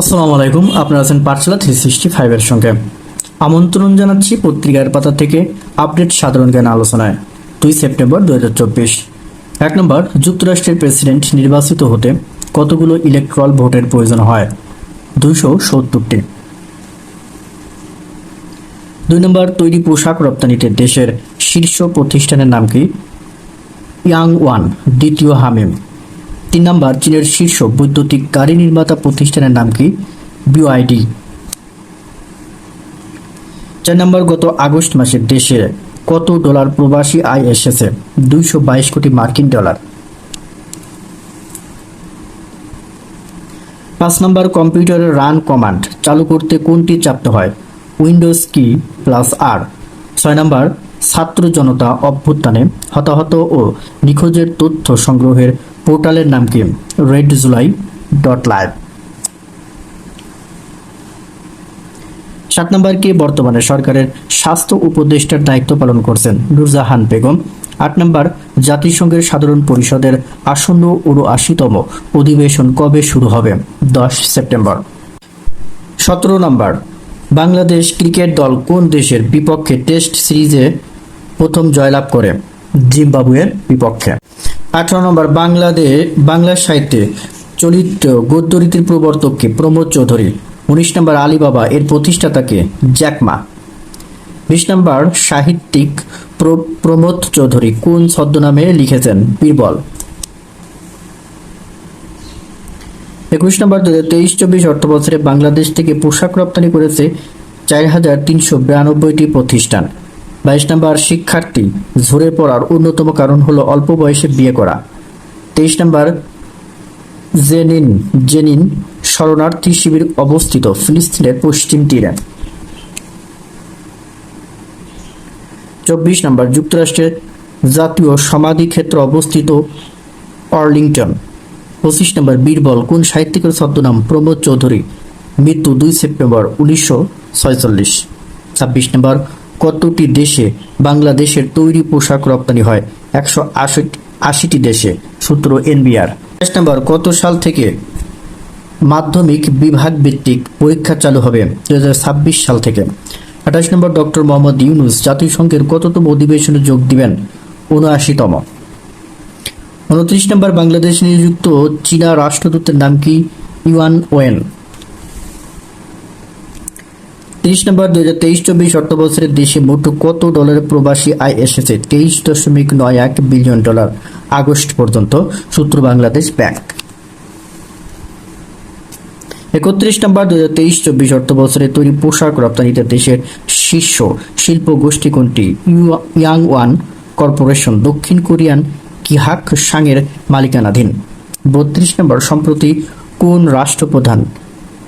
আসসালামু আলাইকুম, আপনারা আছেন পাঠশালা থ্রি সিক্সটি ফাইভের সঙ্গে। আমন্ত্রণ জানাচ্ছি পত্রিকার পাতা থেকে আপডেট সাধারণ জ্ঞান আলোচনায়, দুই সেপ্টেম্বর দু এক নম্বর, যুক্তরাষ্ট্রের প্রেসিডেন্ট নির্বাচিত হতে কতগুলো ইলেকট্রাল ভোটের প্রয়োজন হয়? দুইশো সত্তরটি। দুই নম্বর, তৈরি পোশাক রপ্তানিতে দেশের শীর্ষ প্রতিষ্ঠানের নাম কি? ইয়াং ওয়ান দ্বিতীয় হামিম। তিন নম্বর, চীনের শীর্ষ বৈদ্যুতিক গাড়ি নির্মাতা প্রতিষ্ঠানের নাম কি? বিওআইডি চার নম্বর, গত আগস্ট মাসে দেশে কত ডলার প্রবাসী আয় এসেছে? দুইশো বাইশ কোটি মার্কিন ডলার। পাঁচ নম্বর কম্পিউটারের রান কমান্ড চালু করতে কোনটি চাপতে হয়? উইন্ডোজ কি প্লাস আর? ছয় নম্বর, ছাত্র জনতা অভ্যুত্থানে হতাহত ও নিখোঁজের তথ্য সংগ্রহের পোর্টালের নাম কি? রেড জুলাই ডট লাইভ সাত নম্বর কে? বর্তমানে সরকারের স্বাস্থ্য উপদেষ্টার দায়িত্ব পালন করছেন নুরজাহান বেগম। আট নম্বর, জাতিসংঘের সাধারণ পরিষদের আসন্ন উনআশিতম অধিবেশন কবে শুরু হবে? দশ সেপ্টেম্বর। সতেরো নম্বর, বাংলাদেশ ক্রিকেট দল কোন দেশের বিপক্ষে টেস্ট সিরিজে প্রথম জয়লাভ করে? জিম্বাবুয়ের বিপক্ষে। আঠারো নম্বর বাংলাদেশ বাংলা সাহিত্যে চলিত গদ্যরীতির প্রবর্তককে প্রমোদ চৌধুরী। উনিশ নম্বর, আলিবাবা, এর প্রতিষ্ঠাতাকে জ্যাকমা। বিশ নম্বর, সাহিত্যিক প্রমোদ চৌধুরী কোন ছদ্মনামে লিখেছেন বীরবল। একুশ নম্বর দু হাজার তেইশ, চব্বিশ অর্থ বছরে বাংলাদেশ থেকে পোশাক রপ্তানি করেছে চার হাজার তিনশো বিরানব্বইটি প্রতিষ্ঠান। বাইশ নম্বর, শিক্ষার্থী ঝরে পড়ার অন্যতম কারণ হলো অল্প বয়সে বিয়ে করা। তেইশ নম্বর, জেনিন জেনিন শরণার্থী শিবির অবস্থিত ফিলিস্তিনের পশ্চিম তীরে। চব্বিশ নম্বর, যুক্তরাষ্ট্রের জাতীয় সমাধি ক্ষেত্র অবস্থিত অর্লিংটন। পঁচিশ নম্বর, বীরবল, কোন সাহিত্যিকের ছদ্মনাম প্রমোদ চৌধুরী? মৃত্যু দুই সেপ্টেম্বর উনিশশো ছয়চল্লিশ। ছাব্বিশ নম্বর কতটি দেশে বাংলাদেশের তৈরি পোশাক রপ্তানি হয়? একশো আশিটি দেশে, সূত্র এনবিআর। তেইশ নম্বর, কত সাল থেকে মাধ্যমিক বিভাগ ভিত্তিক পরীক্ষা চালু হবে? দুই হাজার ছাব্বিশ সাল থেকে। আঠাশ নম্বর, ডক্টর মোহাম্মদ ইউনুস জাতিসংঘের কততম অধিবেশনে যোগ দিবেন? উনআশিতম। উনত্রিশ নম্বর, বাংলাদেশ নিযুক্ত চীনা রাষ্ট্রদূতের নাম কি? Yuan Wen. তিরিশ নম্বর দুই হাজার তেইশ চব্বিশ অর্থ বছরের দেশে মোট কত ডলারের প্রবাসী আয় এসেছে? তেইশ দশমিক নয় এক বিলিয়ন ডলার আগস্ট পর্যন্ত। সূত্র বাংলাদেশ ব্যাংক। একত্রিশ নম্বর দুই হাজার তেইশ চব্বিশ অর্থ তৈরি পোশাক রপ্তানিতে দেশের শীর্ষ শিল্প গোষ্ঠী কোনটি? ইয়াং ওয়ান কর্পোরেশন, দক্ষিণ কোরিয়ান কিহাক সাংয়ের মালিকানাধীন। বত্রিশ নম্বর, সম্প্রতি কোন রাষ্ট্রপ্রধান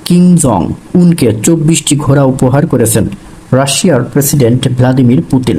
কিম জং উনকে চব্বিশটি ঘোড়া উপহার করেছেন রাশিয়ার প্রেসিডেন্ট ভ্লাদিমির পুতিন।